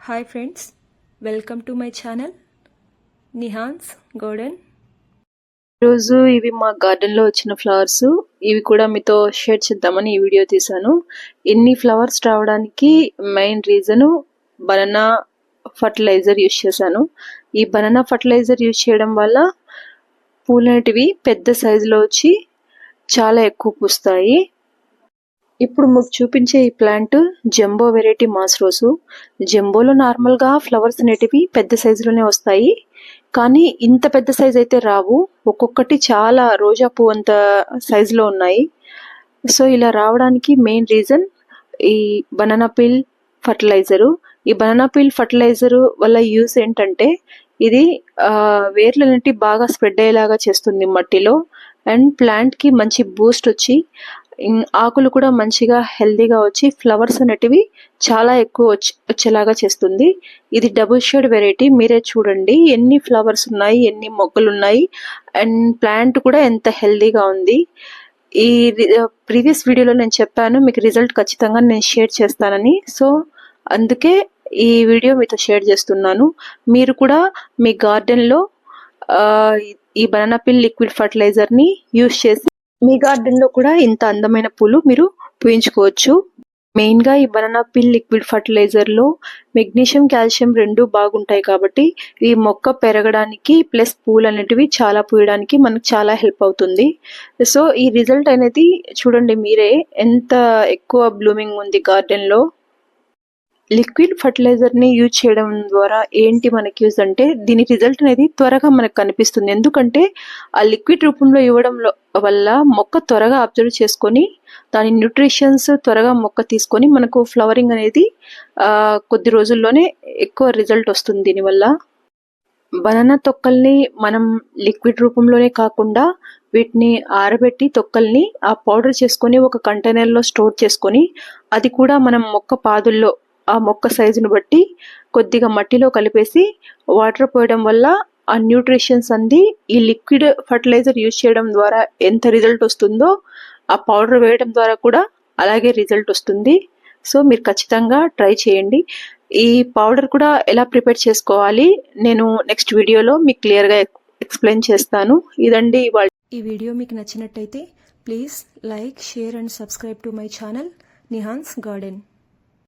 Hi friends welcome to my channel Nihan's garden ఈరోజు ఇవి మా గార్డెన్లో వచ్చిన ఫ్లవర్స్ ఇవి కూడా మీతో షేర్ చేద్దామని ఈ వీడియో తీశాను. ఇన్ని ఫ్లవర్స్ రావడానికి main reason banana fertiliser use చేశాను. ఈ బనానా ఫర్టిలైజర్ యూజ్ చేయడం వల్ల పూలనేటివి పెద్ద సైజులో వచ్చి చాలా ఎక్కువ పూస్తాయి. ఇప్పుడు మీకు చూపించే ఈ ప్లాంట్ జంబో వెరైటీ మాస్ రోజు. జంబోలో నార్మల్గా ఫ్లవర్స్ అనేటివి పెద్ద సైజులోనే వస్తాయి. కానీ ఇంత పెద్ద సైజ్ అయితే రావు. ఒక్కొక్కటి చాలా రోజా పువ్వు అంత సైజులో ఉన్నాయి. సో ఇలా రావడానికి మెయిన్ రీజన్ ఈ బనానా పిల్ ఫర్టిలైజరు ఈ బనానా పిల్ ఫర్టిలైజరు వల్ల యూస్ ఏంటంటే ఇది వేర్లు అనేవి బాగా స్ప్రెడ్ అయ్యేలాగా చేస్తుంది మట్టిలో. అండ్ ప్లాంట్కి మంచి బూస్ట్ వచ్చి ఆకులు కూడా మంచిగా హెల్దీగా వచ్చి ఫ్లవర్స్ అనేటివి చాలా ఎక్కువ వచ్చి వచ్చేలాగా చేస్తుంది. ఇది డబుల్ షేడ్ వెరైటీ. మీరే చూడండి. ఎన్ని ఫ్లవర్స్ ఉన్నాయి ఎన్ని మొగ్గలు ఉన్నాయి అండ్ ప్లాంట్ కూడా ఎంత హెల్దీగా ఉంది. ఈ ప్రీవియస్ వీడియోలో నేను చెప్పాను మీకు రిజల్ట్ ఖచ్చితంగా నేను షేర్ చేస్తానని. సో అందుకే ఈ వీడియో మీతో షేర్ చేస్తున్నాను. మీరు కూడా మీ గార్డెన్లో ఈ బనానా పిల్ లిక్విడ్ ఫర్టిలైజర్ని యూస్ చేసి మీ గార్డెన్లో కూడా ఇంత అందమైన పూలు మీరు పూయించుకోవచ్చు. మెయిన్గా ఈ banana peel liquid ఫర్టిలైజర్లో magnesium calcium రెండు బాగుంటాయి కాబట్టి ఈ మొక్క పెరగడానికి ప్లస్ పూలు అనేటివి చాలా పూయడానికి మనకు చాలా హెల్ప్ అవుతుంది. సో ఈ రిజల్ట్ అనేది చూడండి మీరే ఎంత ఎక్కువ బ్లూమింగ్ ఉంది గార్డెన్లో లిక్విడ్ ఫర్టిలైజర్ని యూజ్ చేయడం ద్వారా ఏంటి మనకి యూజ్ అంటే దీని రిజల్ట్ అనేది త్వరగా మనకు కనిపిస్తుంది. ఎందుకంటే ఆ లిక్విడ్ రూపంలో ఇవ్వడం వల్ల మొక్క త్వరగా అబ్జర్వ్ చేసుకొని దాని న్యూట్రిషన్స్ త్వరగా మొక్క తీసుకొని మనకు ఫ్లవరింగ్ అనేది కొద్ది రోజుల్లోనే ఎక్కువ రిజల్ట్ వస్తుంది దీనివల్ల. బనానా తొక్కల్ని మనం లిక్విడ్ రూపంలోనే కాకుండా వీటిని ఆరబెట్టి తొక్కల్ని ఆ పౌడర్ చేసుకొని ఒక కంటైనర్లో స్టోర్ చేసుకొని అది కూడా మనం మొక్క పాదుల్లో ఆ మొక్క సైజును బట్టి కొద్దిగా మట్టిలో కలిపేసి వాటర్ పోయడం వల్ల ఆ న్యూట్రిషన్స్ అంది ఈ లిక్విడ్ ఫర్టిలైజర్ యూజ్ చేయడం ద్వారా ఎంత రిజల్ట్ వస్తుందో ఆ పౌడర్ వేయడం ద్వారా కూడా అలాగే రిజల్ట్ వస్తుంది. సో మీరు ఖచ్చితంగా ట్రై చేయండి. ఈ పౌడర్ కూడా ఎలా ప్రిపేర్ చేసుకోవాలి నేను నెక్స్ట్ వీడియోలో మీకు క్లియర్గా ఎక్స్ప్లెయిన్ చేస్తాను. ఇదండి ఈ వీడియో మీకు నచ్చినట్టయితే please like share and subscribe to my channel Nihan's garden